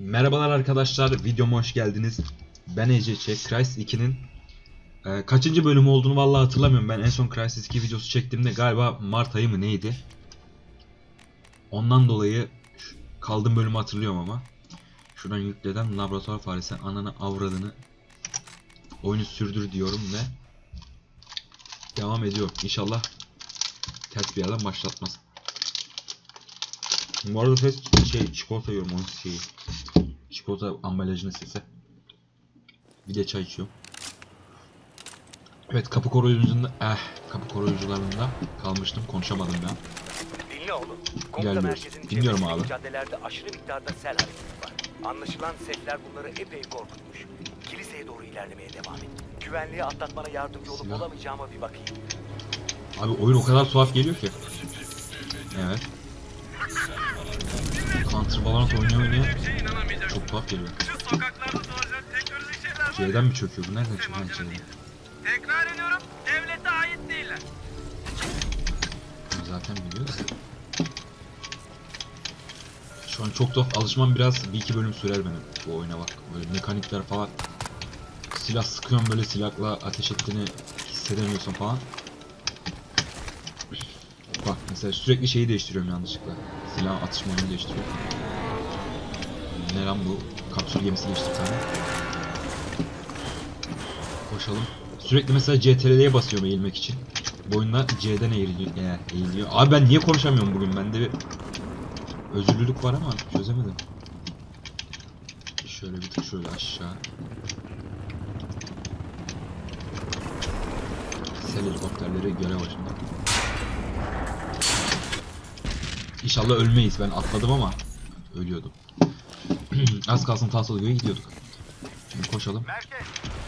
Merhabalar arkadaşlar, videoma hoş geldiniz. Ben ECC, Crysis 2'nin e, kaçıncı bölümü olduğunu vallahi hatırlamıyorum. Ben en son Crysis 2 videosu çektiğimde galiba Mart ayı mı neydi? Ondan dolayı kaldığım bölümü hatırlıyorum ama. Şuradan yükleden laboratuvar faresi ananı avradını oyunu sürdür diyorum ve devam ediyorum. İnşallah ters bir yerden başlatmaz. Bu arada ses şey çikolata yiyorum onun şeyi. Çikolata ambalajının sesi. Bir de çay içiyorum. Evet kapı koruyucunda eh kapı koruyucularında kalmıştım konuşamadım ben. Dinle oğlum. Komuta merkezinin Dinliyorum abi. caddelerde aşırı miktarda sel hareketi var. Anlaşılan seller bunları epey korkutmuş. Kiliseye doğru ilerlemeye devam et. Güvenliği atlatmana yardımcı olup Silah. olamayacağıma bir bakayım. Abi oyun o kadar tuhaf geliyor ki. Evet. Counter Valorant oynuyor oynaya çok tuhaf geliyor. C'den mi çöküyor bu? Nereden çıkıyor lan C'den? Tekrar ediyorum, devlete ait değiller. Bunu Zaten biliyoruz. Şu an çok tuhaf. Alışmam biraz bir iki bölüm sürer benim bu oyuna bak. Böyle mekanikler falan. Silah sıkıyorum böyle silahla ateş ettiğini hissedemiyorsun falan. Bak mesela sürekli şeyi değiştiriyorum yanlışlıkla. Silah atış modunu değiştiriyorum. Ne lan bu? Kapsül gemisi geçti tane. Koşalım. Sürekli mesela CTRL'ye basıyorum eğilmek için. Bu C'den eğiliyor, e, eğiliyor. Abi ben niye konuşamıyorum bugün? Bende bir özürlülük var ama çözemedim. Şöyle bir tık şöyle aşağı. Sel helikopterleri görev başında. İnşallah ölmeyiz. Ben atladım ama ölüyordum. Az kalsın Tahsil göğe gidiyorduk. Şimdi koşalım.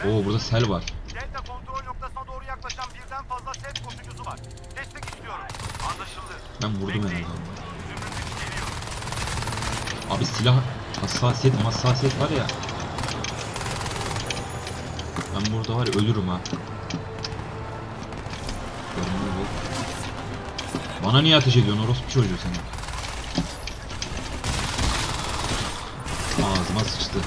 Oo burada sel var. Delta kontrol noktasına doğru yaklaşan birden fazla set koşucusu var. Destek istiyorum. Anlaşıldı. Ben vurdum herhalde. Geliyor. Abi silah hassasiyet hassasiyet var ya. Ben burada var ya ölürüm ha. Bana niye ateş ediyorsun orospu çocuğu sen? Ağzıma sıçtı.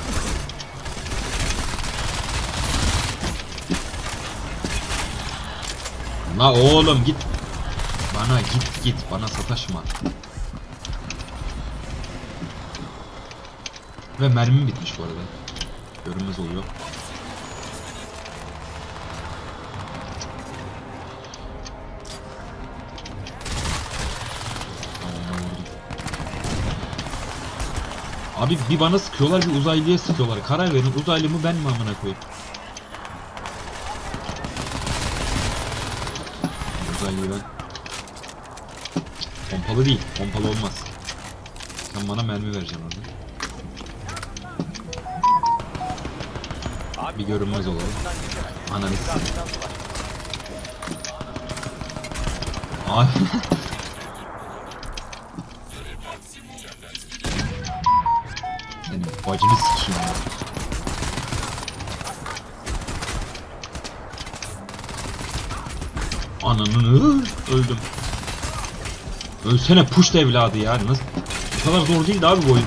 La oğlum git. Bana git git bana sataşma. Ve mermim bitmiş bu arada. Görünmez oluyor. Abi bir bana sıkıyorlar bir uzaylıya sıkıyorlar. Karar verin uzaylı mı ben mi amına koyayım? Uzaylıyı ben. Pompalı değil. Pompalı olmaz. Sen bana mermi vereceksin orada. Abi, Bir görünmez olalım. Ananı. Abi. Bacını sikeyim ya. Ananı öldüm. Ölsene push evladı ya. Nasıl? Bu kadar zor değildi abi bu oyun.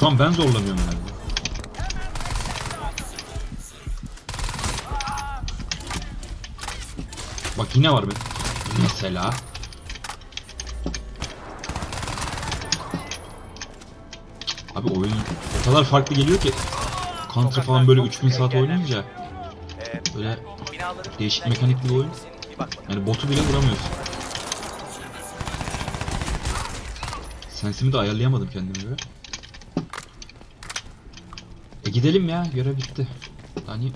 Şu an ben zorlanıyorum herhalde. Bak yine var be. Mesela. Kadar farklı geliyor ki. Counter falan böyle 3000 saat oynayınca Ee, böyle Değişik mekanikli bir oyun. yani botu bile vuramıyorsun. Sensimi de ayarlayamadım kendime göre. E gidelim ya görev bitti. Hani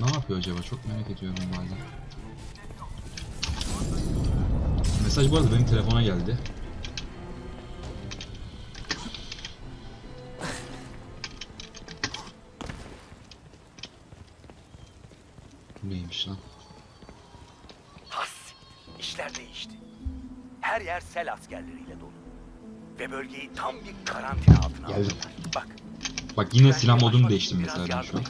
ne yapıyor acaba çok merak ediyorum bazen. Mesaj bu arada benim telefona geldi. Neymiş lan? Has. İşler değişti. Her yer sel askerleriyle dolu. Ve bölgeyi tam bir karantina altına Geldim. aldılar. Bak. Bak yine silah modunu değiştim mesela ben şu an.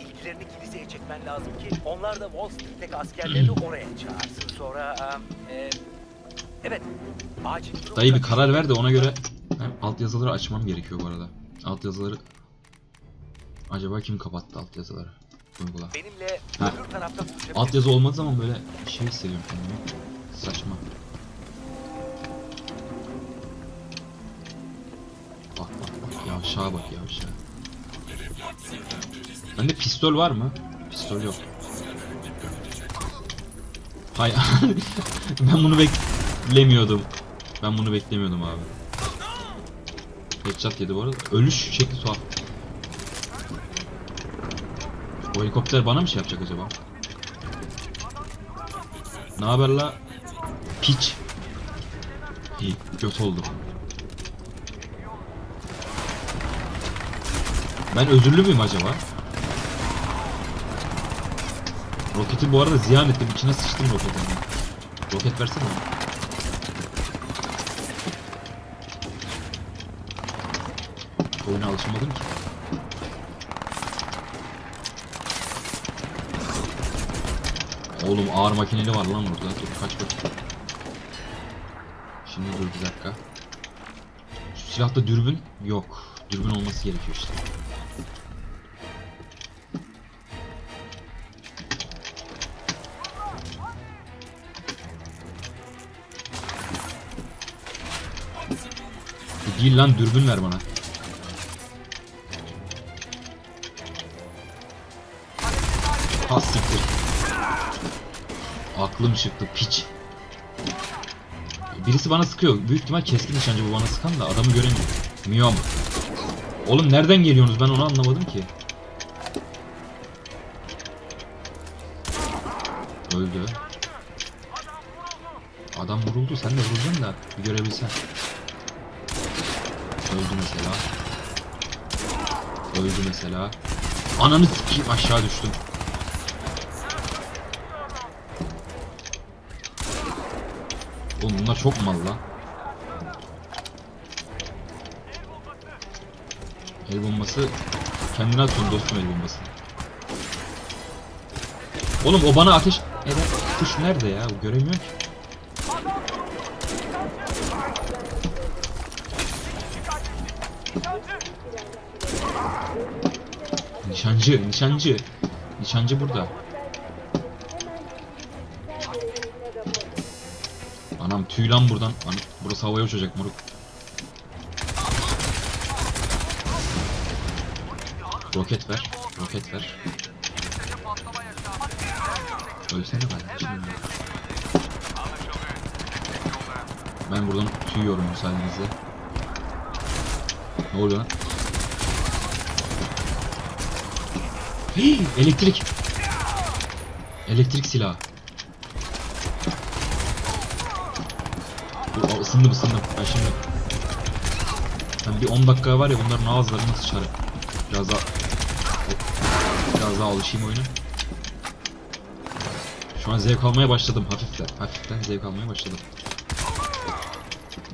İlgilerini kiliseye çekmen lazım ki onlar da Wall Street'teki askerlerini oraya çağırsın. Sonra e, Evet. Acil Dayı bir karar ver de ona göre hem altyazıları açmam gerekiyor bu arada. Altyazıları Acaba kim kapattı altyazıları? Uygula. Benimle Ha. öbür tarafta buluşabiliriz. Altyazı olmadığı zaman böyle şey hissediyorum kendimi. Saçma. Bak bak bak yavşağa bak yavşağa. Bende pistol var mı? Pistol yok. Hay ben bunu beklemiyordum. Ben bunu beklemiyordum abi. Headshot yedi bu arada. Ölüş şekli tuhaf. O helikopter bana mı şey yapacak acaba? Ne haber la? Piç. İyi, göt oldu. Ben özürlü müyüm acaba? Roketi bu arada ziyan ettim. İçine sıçtım roketin. Roket versene. Oyuna alışamadım ki. Oğlum ağır makineli var lan burada. Dur kaç bakayım. Şimdi dur bir dakika. Şu silahta dürbün yok. Dürbün olması gerekiyor işte. Değil lan dürbün ver bana. Siktir. Aklım çıktı piç. Birisi bana sıkıyor. Büyük ihtimal keskin nişancı bu bana sıkan da adamı göremiyor. Miyom. Oğlum nereden geliyorsunuz ben onu anlamadım ki. Öldü. Adam vuruldu. Sen de vurulacaksın da bir görebilsen. Öldü mesela. Öldü mesela. Ananı sikeyim aşağı düştüm. Oğlum bunlar çok mal lan. El bombası kendine atıyorsun dostum el bombası. Oğlum o bana ateş eden kuş nerede ya? Göremiyorum ki. Nişancı, nişancı. Nişancı burada. Anam tüy lan buradan. Ana, burası havaya uçacak moruk. Roket ver. Roket ver. Ölsene kardeşim. ya. Ben buradan tüy yiyorum müsaadenizle. Ne oluyor lan? Hii, elektrik. Elektrik silahı. Dur ısındım ısındım. Ben şimdi... Ben bir 10 dakika var ya bunların ağızlarını sıçarım. Biraz daha... Biraz daha alışayım oyuna. Şu an zevk almaya başladım hafiften. Hafiften zevk almaya başladım.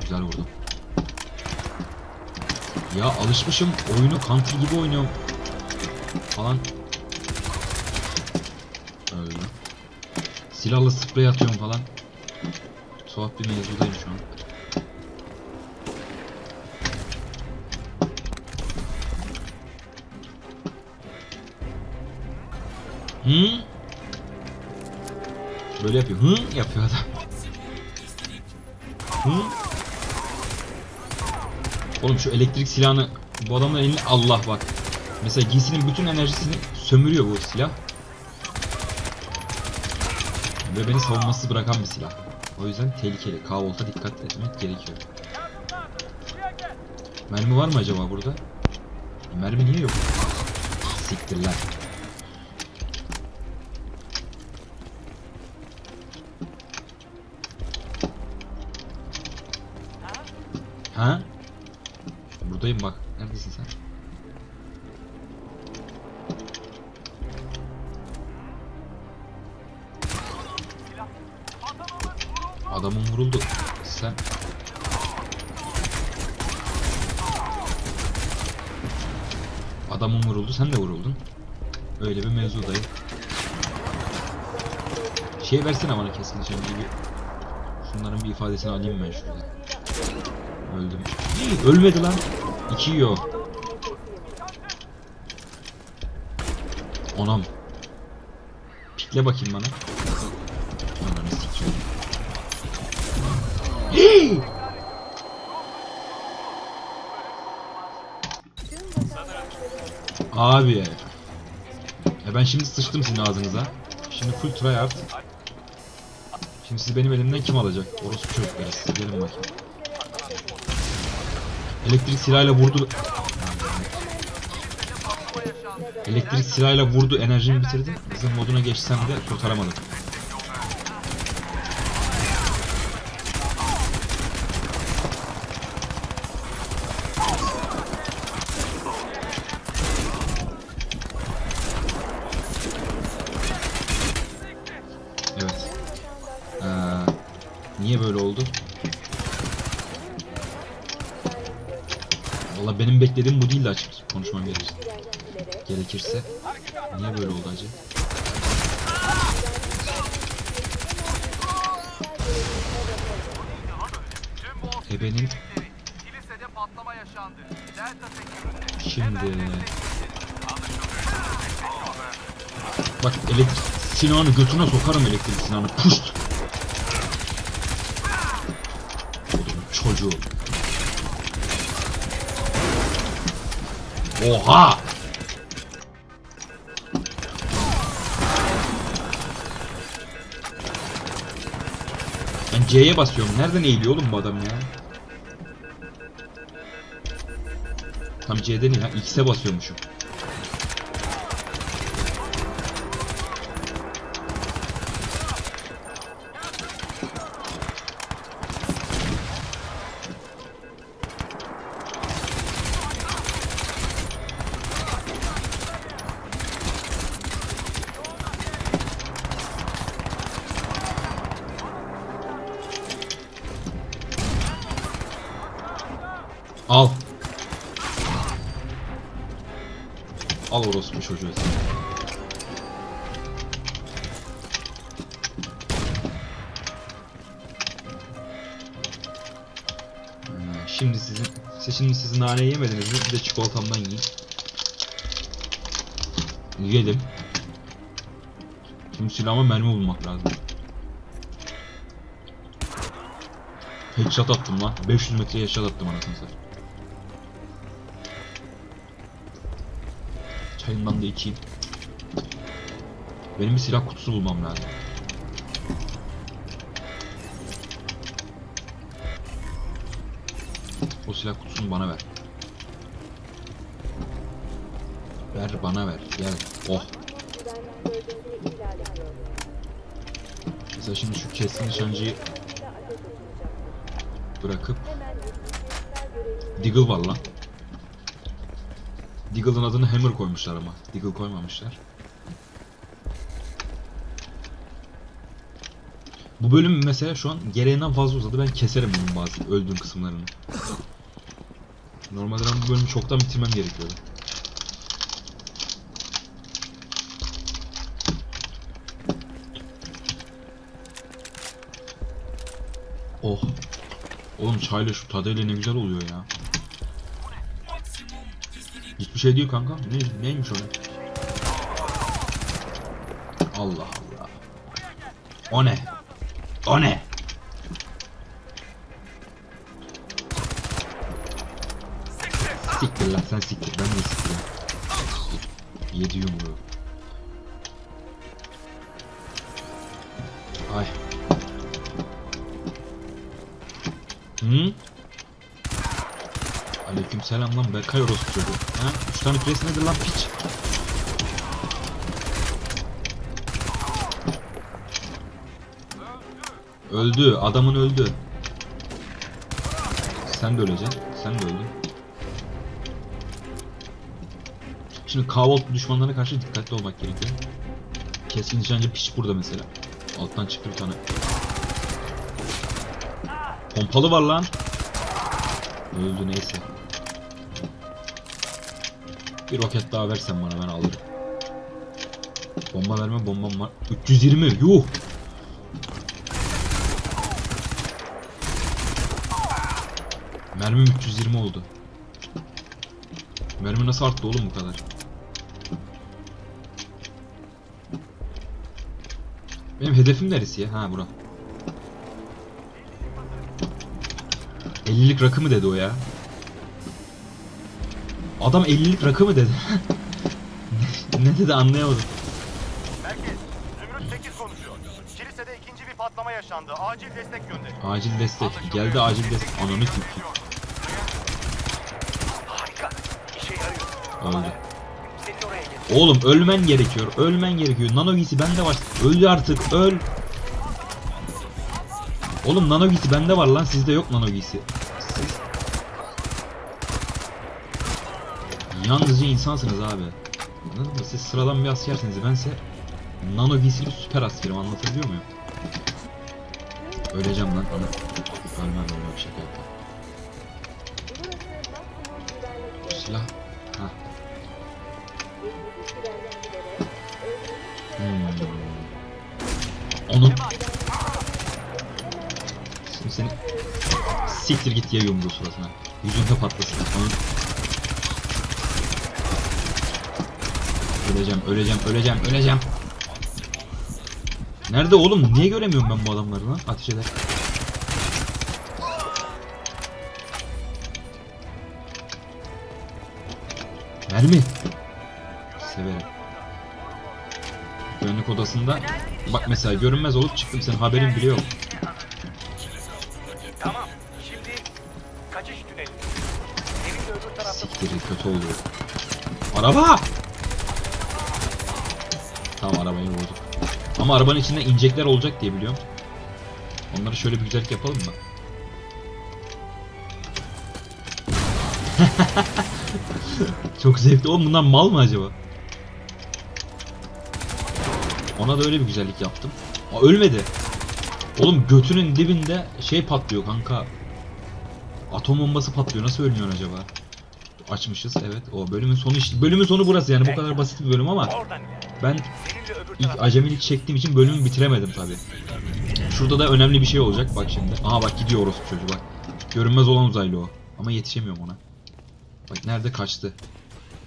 Güzel vurdum. Ya alışmışım oyunu counter gibi oynuyorum. Falan. Öyle. Silahla sprey atıyorum falan. Tuhaf bir mevzudayım şu an. Hı? Böyle yapıyor. Hı yapıyor adam. Hı? Oğlum şu elektrik silahını bu adamın eline Allah bak. Mesela giysinin bütün enerjisini sömürüyor bu silah. Ve beni savunmasız bırakan bir silah. O yüzden tehlikeli. K-Volt'a dikkat etmek gerekiyor. Mermi var mı acaba burada? Mermi niye yok? Siktirler. Ha? Buradayım bak. Mevzudayım. Şey versene bana kesin nişancıyı bir. Şunların bir ifadesini alayım ben şurada. Öldüm. Ölmedi lan. İki yiyor. Anam. Pikle bakayım bana. Ananı. Hii! Abi. E ben şimdi sıçtım sizin ağzınıza. Şimdi full tryhard. Şimdi sizi benim elimden kim alacak? Orospu çocukları siz gelin bakayım. Elektrik silahıyla vurdu. Elektrik silahıyla vurdu enerjimi bitirdim. Bizim moduna geçsem de kurtaramadım. Değildi açık konuşmam gerekirse. Gerekirse. Niye böyle oldu acı? Tüm bu Ebenin kilisede patlama yaşandı. Delta Security. şimdi... Bak elektrik silahını götüne sokarım elektrik silahını. Puşt! Çocuğu. Oha! Ben C'ye basıyorum. Nereden eğiliyor oğlum bu adam ya? Tam C'de değil ha. X'e basıyormuşum. Al orospu çocuğu sen. Ee, Şimdi sizin siz şimdi siz nane yemediniz mi? Bir de çikolatamdan yiyin. Yedim. Şimdi silahıma mermi bulmak lazım. Headshot attım lan. 500 metreye headshot attım anasını satayım. Çayından da içeyim. Benim bir silah kutusu bulmam lazım. O silah kutusunu bana ver. Ver bana ver. Gel. Oh. Mesela şimdi şu keskin nişancıyı bırakıp Deagle var lan. Deagle'ın adını Hammer koymuşlar ama. Deagle koymamışlar. Bu bölüm mesela şu an gereğinden fazla uzadı. Ben keserim bunun bazı öldüğüm kısımlarını. Normalde ben bu bölümü çoktan bitirmem gerekiyordu. Oh. Oğlum çayla şu tadıyla ne güzel oluyor ya. Hiçbir şey değil kanka. Ne, neymiş o? Allah Allah. O ne? O ne? Siktir lan sen siktir ben de siktir. Yedi yumruğu. Ay. Hı? Aleyküm selam lan Berkay orospu çocuğu. Ha? Üç tane pres nedir lan piç? Öldü. Adamın öldü. Sen de öleceksin. Sen de öldün. Şimdi kahvaltı düşmanlarına karşı dikkatli olmak gerekiyor. Keskin nişancı piç burada mesela. Alttan çıktı bir tane. Pompalı var lan. Öldü neyse. Bir roket daha versen bana ben alırım. Bomba verme bombam var. 320 yuh. Mermim 320 oldu. Mermi nasıl arttı oğlum bu kadar? Benim hedefim neresi ya? Ha bura. 50'lik rakı mı dedi o ya? Adam 50'lik rakı mı dedi? ne dedi anlayamadım. Merkez, Zümrüt 8 konuşuyor. Kilisede ikinci bir patlama yaşandı. Acil destek gönderin. Acil destek. Geldi acil destek. Ananı sikeyim. Harika. İşe yarıyor. Öldü. Oğlum ölmen gerekiyor. Ölmen gerekiyor. Nano giysi bende var. Öl artık. Öl. Oğlum nano giysi bende var lan. Sizde yok nano giysi. Siz... Yalnızca insansınız abi. Anladın mı? Siz sıradan bir askersiniz. Bense nano giysili süper askerim. Anlatabiliyor muyum? Öleceğim lan. Ana. Ölmem ölmem şaka yaptım. Bu silah. Ha. Hmm. Onun Şimdi seni siktir git ya yumruğu suratına. Yüzünde patlasın. Onun... Öleceğim, öleceğim, öleceğim, öleceğim. Nerede oğlum? Niye göremiyorum ben bu adamları lan? Ateş eder. Mermi. Severim. Güvenlik odasında bak mesela görünmez olup çıktım senin haberin bile yok. Tamam. Şimdi kaçış tüneli. Evin de öbür tarafta Siktir kötü oluyor. Araba! Ama arabanın içinde inecekler olacak diye biliyorum. Onları şöyle bir güzellik yapalım mı? Çok zevkli. Oğlum bunlar mal mı acaba? Ona da öyle bir güzellik yaptım. Aa, ölmedi. Oğlum götünün dibinde şey patlıyor kanka. Atom bombası patlıyor. Nasıl ölmüyorsun acaba? Açmışız evet. O bölümün sonu işte. Bölümün sonu burası yani bu kadar basit bir bölüm ama ben ilk acemilik çektiğim için bölümü bitiremedim tabi. Şurada da önemli bir şey olacak bak şimdi. Aha bak gidiyor orospu çocuğu bak. Görünmez olan uzaylı o. Ama yetişemiyorum ona. Bak nerede kaçtı.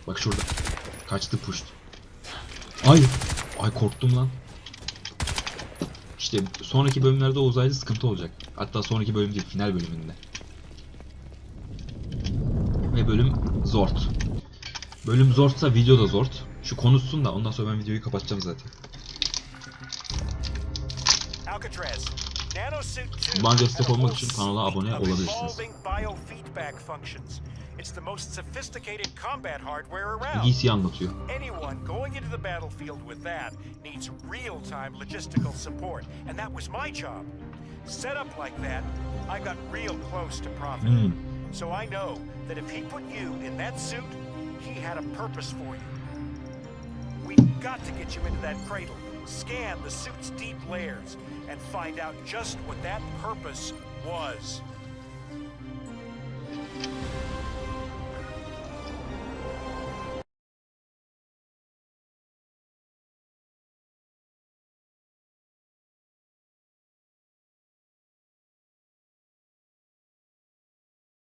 Bak şurada. Kaçtı puşt. Ay. Ay korktum lan. İşte sonraki bölümlerde o uzaylı sıkıntı olacak. Hatta sonraki bölüm değil final bölümünde. Ve bölüm zort. Bölüm zortsa video da zort. Şu konuşsun da ondan sonra ben videoyu kapatacağım zaten. Alcatraz. Nanosuit 2 Bana destek olmak için kanala abone olabilirsiniz. evolving. It's the most sophisticated combat hardware around. Anlatıyor. Anyone going into the battlefield with that needs real-time logistical support, and that was my job. Set up like that, I got real close to profit. Hmm. So I know that if he put you in that suit, he had a purpose for you. We've got to get you into that cradle, scan the suit's deep layers, and find out just what that purpose was.